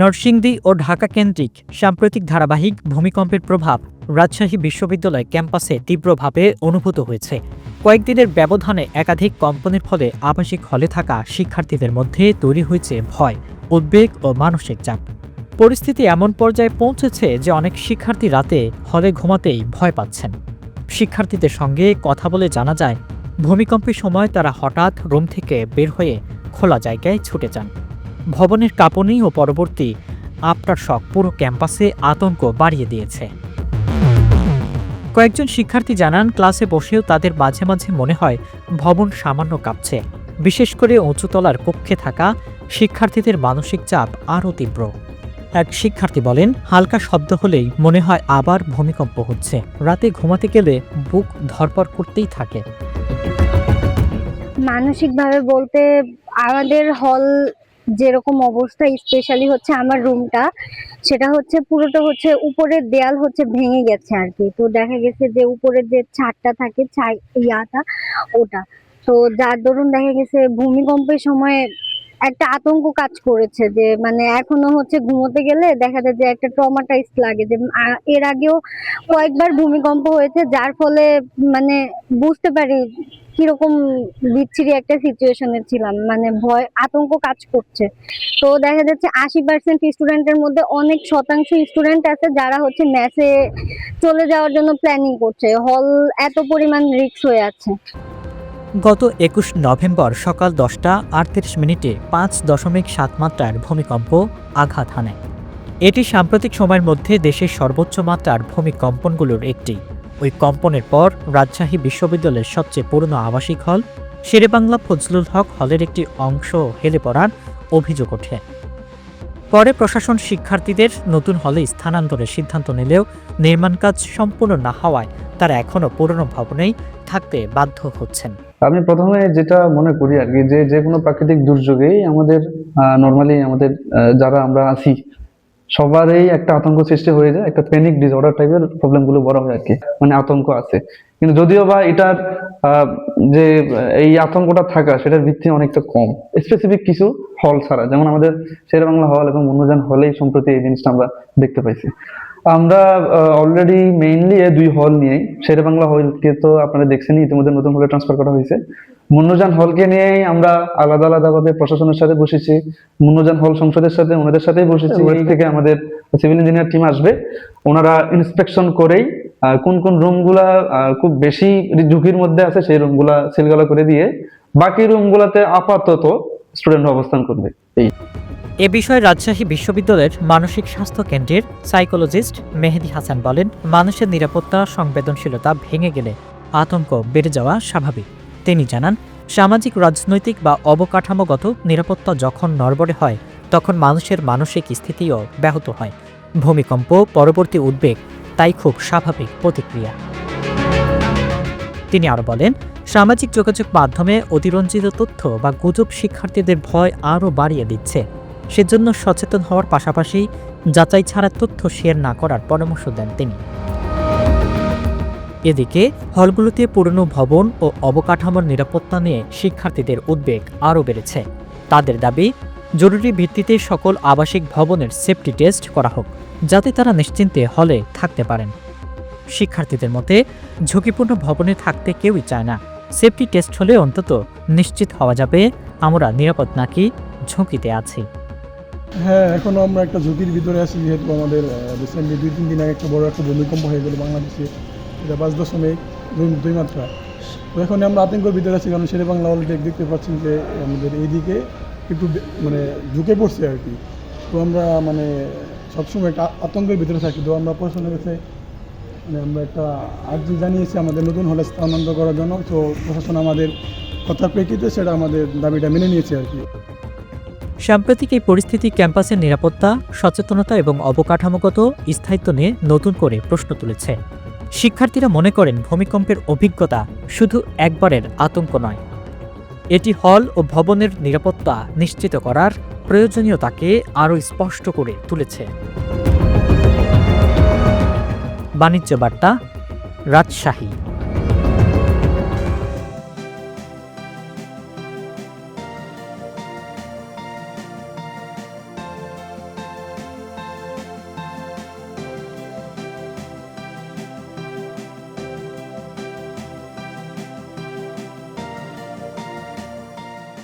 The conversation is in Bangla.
নরসিংদী ও ঢাকা কেন্দ্রিক সাম্প্রতিক ধারাবাহিক ভূমিকম্পের প্রভাব রাজশাহী বিশ্ববিদ্যালয় ক্যাম্পাসে তীব্রভাবে অনুভূত হয়েছে। কয়েকদিনের ব্যবধানে একাধিক কম্পনের ফলে আবাসিক হলে থাকা শিক্ষার্থীদের মধ্যে তৈরি হয়েছে ভয়, উদ্বেগ ও মানসিক চাপ। পরিস্থিতি এমন পর্যায়ে পৌঁছেছে যে অনেক শিক্ষার্থী রাতে হলে ঘুমাতেই ভয় পাচ্ছেন। শিক্ষার্থীদের সঙ্গে কথা বলে জানা যায়, ভূমিকম্পের সময় তারা হঠাৎ রুম থেকে বের হয়ে খোলা জায়গায় ছুটে যান। ভবনের কাঁপনি ও পরবর্তী আফটার শক পুরো ক্যাম্পাসে আতঙ্ক বাড়িয়ে দিয়েছে। কয়েকজন শিক্ষার্থী জানান, ক্লাসে বসেও তাদের মাঝে মাঝে মনে হয় ভবন সামান্য কাঁপছে। বিশেষ করে উঁচুতলার কক্ষে থাকা শিক্ষার্থীদের মানসিক চাপ আরও তীব্র। এক শিক্ষার্থী বলেন, হালকা শব্দ হলেই মনে হয় আবার ভূমিকম্প হচ্ছে। রাতে ঘুমাতে গেলে বুক ধরপর করতেই থাকে। মানসিকভাবে বলতে আমাদের হল যেরকম অবস্থা স্পেশালি হচ্ছে আমার রুমটা সেটা হচ্ছে পুরোটা হচ্ছে উপরের দেয়াল হচ্ছে ভেঙে গেছে আর কি। তো দেখা গেছে যে উপরের যে ছাদটা থাকে, ছাই, ইয়াটা, ওটা। তো যার দরুন দেখা গেছে, ভূমিকম্পের সময় একটা আতঙ্ক কাজ করেছে যে মানে এখনও হচ্ছে ঘুমোতে গেলে দেখা যায় যে একটা ট্রমাটাইজ লাগে যে এর আগেও কয়েকবার ভূমিকম্প হয়েছে, যার ফলে মানে বুঝতে পারি কীরকম বিচ্ছিরি একটা সিচুয়েশনে ছিলাম। মানে ভয়, আতঙ্ক কাজ করছে। তো দেখা যাচ্ছে আশি পার্সেন্ট স্টুডেন্টের মধ্যে অনেক শতাংশ স্টুডেন্ট আছে যারা হচ্ছে ম্যাচে চলে যাওয়ার জন্য প্ল্যানিং করছে। হল এত পরিমাণ রিস্ক হয়ে আছে। গত একুশ নভেম্বর সকাল দশটা আটত্রিশ মিনিটে পাঁচ দশমিক সাত মাত্রার ভূমিকম্প আঘাত হানে। এটি সাম্প্রতিক সময়ের মধ্যে দেশের সর্বোচ্চ মাত্রার ভূমিকম্পনগুলোর একটি। ওই কম্পনের পর রাজশাহী বিশ্ববিদ্যালয়ের সবচেয়ে পুরনো আবাসিক হল, শেরেবাংলা ফজলুল হক হলের একটি অংশ হেলে পড়ার অভিযোগ ওঠে। পরে প্রশাসন শিক্ষার্থীদের নতুন হলে স্থানান্তরের সিদ্ধান্ত নিলেও নির্মাণ কাজ সম্পূর্ণ না হওয়ায় তারা এখনও পুরনো ভবনেই থাকতে বাধ্য হচ্ছেন। আমি প্রথমে যেটা মনে করি আর কি, যে যে কোনো প্রাকৃতিক দুর্যোগেই আমাদের নর্মালি আমাদের যারা আমরা আছি, সবারই একটা আতঙ্ক সৃষ্টি হয়ে যায়, একটা প্যানিক ডিসঅর্ডার টাইপের প্রবলেমগুলো বড় হয় আর কি মানে আতঙ্ক আছে। কিন্তু যদিও বা এটার যে এই আতঙ্কটা থাকা, সেটার ভিত্তি অনেকটা কম। স্পেসিফিক কিছু হল ছাড়া, যেমন আমাদের শের বাংলা হল এবং অন্যজন হলেই সম্প্রতি এই জিনিসটা আমরা দেখতে পাইছি। আমরা অলরেডি মেইনলি দুই হল নিয়ে শেরে বাংলা হলকে তো আপনারা দেখছেনই ইতিমধ্যে নতুন হলে ট্রান্সফার করা হয়েছে। মুন্নজান হলকে নিয়েই আমরা আলাদা আলাদা ভাবে প্রশাসনের সাথে বসেছি। মুন্নজান হল সংসদের সাথে ওনাদের সাথেই বসেছি। ওই থেকে আমাদের সিভিল ইঞ্জিনিয়ার টিম আসবে। ওনারা ইন্সপেকশন করেই আহ, কোন কোন রুমগুলা আহ, খুব বেশি ঝুঁকির মধ্যে আছে সেই রুমগুলা সিলগালা করে দিয়ে বাকি রুমগুলাতে আপাতত স্টুডেন্ট অবস্থান করবে। এই এ বিষয়ে রাজশাহী বিশ্ববিদ্যালয়ের মানসিক স্বাস্থ্য কেন্দ্রের সাইকোলজিস্ট মেহেদি হাসান বলেন, মানুষের নিরাপত্তা, সংবেদনশীলতা ভেঙে গেলে আতঙ্ক বেড়ে যাওয়া স্বাভাবিক। তিনি জানান, সামাজিক, রাজনৈতিক বা অবকাঠামোগত নিরাপত্তা যখন নড়বড়ে হয়, তখন মানুষের মানসিক স্থিতিও ব্যাহত হয়। ভূমিকম্প, পরবর্তী উদ্বেগ, তাই খুব স্বাভাবিক প্রতিক্রিয়া। তিনি আরও বলেন, সামাজিক যোগাযোগ মাধ্যমে অতিরঞ্জিত তথ্য বা গুজব শিক্ষার্থীদের ভয় আরও বাড়িয়ে দিচ্ছে। সেজন্য সচেতন হওয়ার পাশাপাশি যাচাই ছাড়া তথ্য শেয়ার না করার পরামর্শ দেন তিনি। এদিকে, হলগুলোতে পুরনো ভবন ও অবকাঠামোর নিরাপত্তা নিয়ে শিক্ষার্থীদের উদ্বেগ আরও বেড়েছে। তাদের দাবি, জরুরি ভিত্তিতে সকল আবাসিক ভবনের সেফটি টেস্ট করা হোক, যাতে তারা নিশ্চিন্তে হলে থাকতে পারেন। শিক্ষার্থীদের মতে, ঝুঁকিপূর্ণ ভবনে থাকতে কেউই চায় না। সেফটি টেস্ট হলে অন্তত নিশ্চিত হওয়া যাবে, আমরা নিরাপদ নাকি ঝুঁকিতে আছি। হ্যাঁ এখনও আমরা একটা ঝুঁকির ভিতরে আছি, যেহেতু আমাদের রিসেন্টলি দুই, তিন দিন আগে একটা বড় একটা ভূমিকম্প হয়ে গেল বাংলাদেশে। এটা পাঁচ দশমিক দুই মাত্রা। তো এখন আমরা আতঙ্কের ভিতরে আছি, কারণ শেরে বাংলা অলরেডি দেখতে পাচ্ছেন যে আমাদের এইদিকে একটু মানে ঝুঁকে পড়ছে আর কি। তো আমরা মানে সবসময় একটা আতঙ্কের ভিতরে থাকি। তো আমরা প্রশাসনের কাছে মানে আমরা একটা আর্জি জানিয়েছি আমাদের নতুন হলে স্থানান্তর করার জন্য। তো প্রশাসন আমাদের কথার প্রেক্ষিতে সেটা আমাদের দাবিটা মেনে নিয়েছে আর কি। সাম্প্রতিক এই পরিস্থিতি ক্যাম্পাসের নিরাপত্তা, সচেতনতা এবং অবকাঠামোগত স্থায়িত্ব নিয়ে নতুন করে প্রশ্ন তুলেছে। শিক্ষার্থীরা মনে করেন ভূমিকম্পের অভিজ্ঞতা শুধু একবারের আতঙ্ক নয়। এটি হল ও ভবনের নিরাপত্তা নিশ্চিত করার প্রয়োজনীয়তাকে আরও স্পষ্ট করে তুলেছে। বাণিজ্য বার্তা, রাজশাহী।